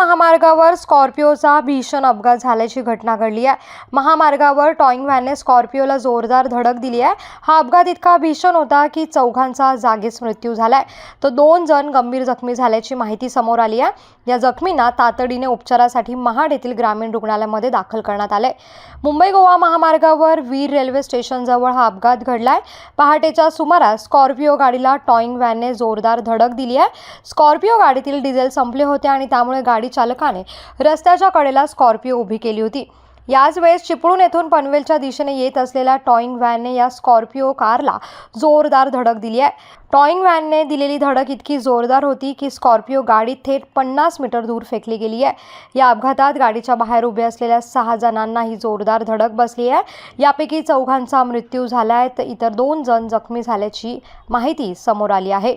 महामार्गावर स्कॉर्पिओचा भीषण अपघात झाल्याची घटना घडली आहे. महामार्गावर टॉईंग व्हॅनने स्कॉर्पिओला जोरदार धडक दिली आहे. हा अपघात इतका भीषण होता की चौघांचा जागीच मृत्यू झालाय. तर दोन जण गंभीर जखमी झाल्याची माहिती समोर आली आहे. या जखमींना तातडीने उपचारासाठी महाड येथील ग्रामीण रुग्णालयामध्ये दाखल करण्यात आले मुंबई गोवा महामार्गावर वीर रेल्वे स्टेशनजवळ हा अपघात घडलाय. पहाटेच्या सुमारास स्कॉर्पिओ गाडीला टॉईंग व्हॅनने जोरदार धडक दिली आहे. स्कॉर्पिओ गाडीतील डिझेल संपले होते आणि त्यामुळे गाडी चालकाने रस्त्याच्या कडेला स्कॉर्पिओ उभी केली होती. याच वेळेस चिपळूण येथून पनवेलच्या दिशेने येत असलेल्या टॉईंग व्हॅनने या स्कॉर्पिओ कारला जोरदार धडक दिली आहे. टॉईंग व्हॅनने दिलेली धडक इतकी जोरदार होती की स्कॉर्पिओ गाडी थेट पन्नास मीटर दूर फेकली गेली आहे. या अपघातात गाडीच्या बाहेर उभे असलेल्या सहा जणांना ही जोरदार धडक बसली आहे. यापैकी चौघांचा मृत्यू झाला आहे तर इतर दोन जण जखमी झाल्याची माहिती समोर आली आहे.